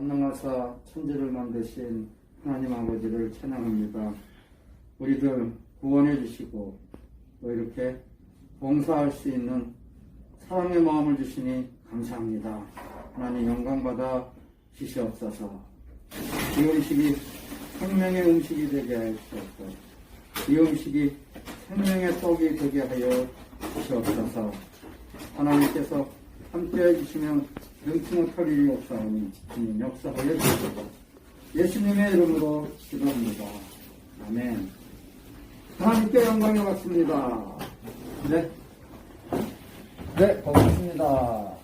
전능하사 천지를 만드신 하나님 아버지를 찬양합니다. 우리들 구원해 주시고 또 이렇게 봉사할 수 있는 사랑의 마음을 주시니 감사합니다. 하나님 영광 받아 주시옵소서. 이 음식이 생명의 음식이 되게 하시옵소서. 이 음식이 생명의 떡이 되게 하여 주시옵소서. 하나님께서 함께 해주시면 못할 일이 없사오니 주님 역사하여 주시옵소서. 예수님의 이름으로 기도합니다. 아멘. 하나님께 영광을 받습니다. 네. 네, 고맙습니다.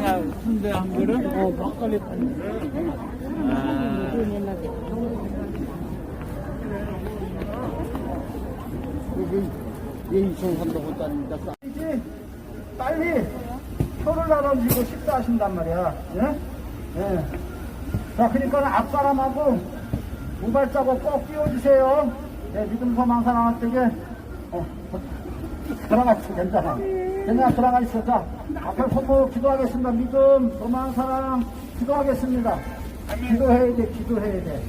야, 순대 한 그릇? 어, 막걸리 한 그릇? 아, 인천 한다고 다닙니다. 이제 빨리 표를 나눠주고 식사하신단 말이야. 예? 예. 자, 그러니까 앞사람하고 우발자고 꼭 띄워주세요. 예, 믿음 소망 사랑할 때에 어, 들어가 있어, 괜찮아. 괜찮아, 들어가 있어. 자, 앞에 손모 기도하겠습니다. 믿음, 소망, 사랑, 기도하겠습니다. 기도해야 돼, 기도해야 돼.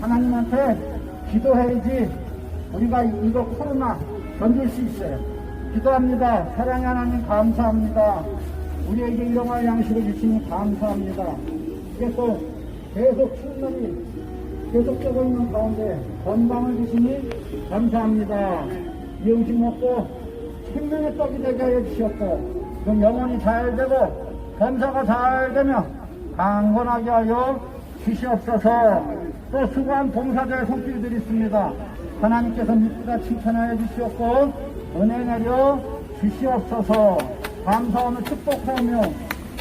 하나님한테 기도해야지 우리가 이거 코로나 견딜 수 있어요. 기도합니다. 사랑의 하나님 감사합니다. 우리에게 일용할 양식을 주시니 감사합니다. 이게 또 계속 날이 계속되고 있는 가운데 건강을 주시니 감사합니다. 이 음식 먹고 생명의 떡이 되게 하여 주셨고 그 영혼이 잘 되고 검사가 잘 되며 강건하게 하여 주시옵소서 또 수고한 봉사자의 손길들이 있습니다. 하나님께서 믿고다 칭찬하여 주시옵고 은혜 내려 주시옵소서 감사하며 축복하며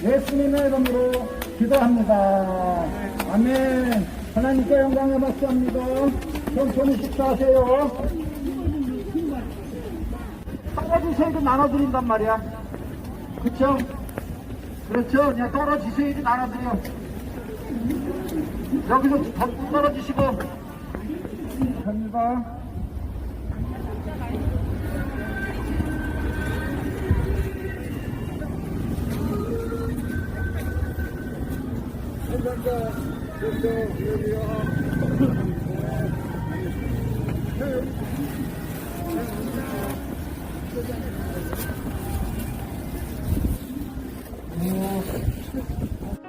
예수님의 이름으로 기도합니다. 아멘 하나님께 영광을 받습니다. 천천히 식사하세요. 한 가지 세도 나눠드린단 말이야. 그쵸? 그렇죠? 그냥 떨어지셔야지 나눠드려. 여기서 더 떨어지시고. 갑니다. 아무것도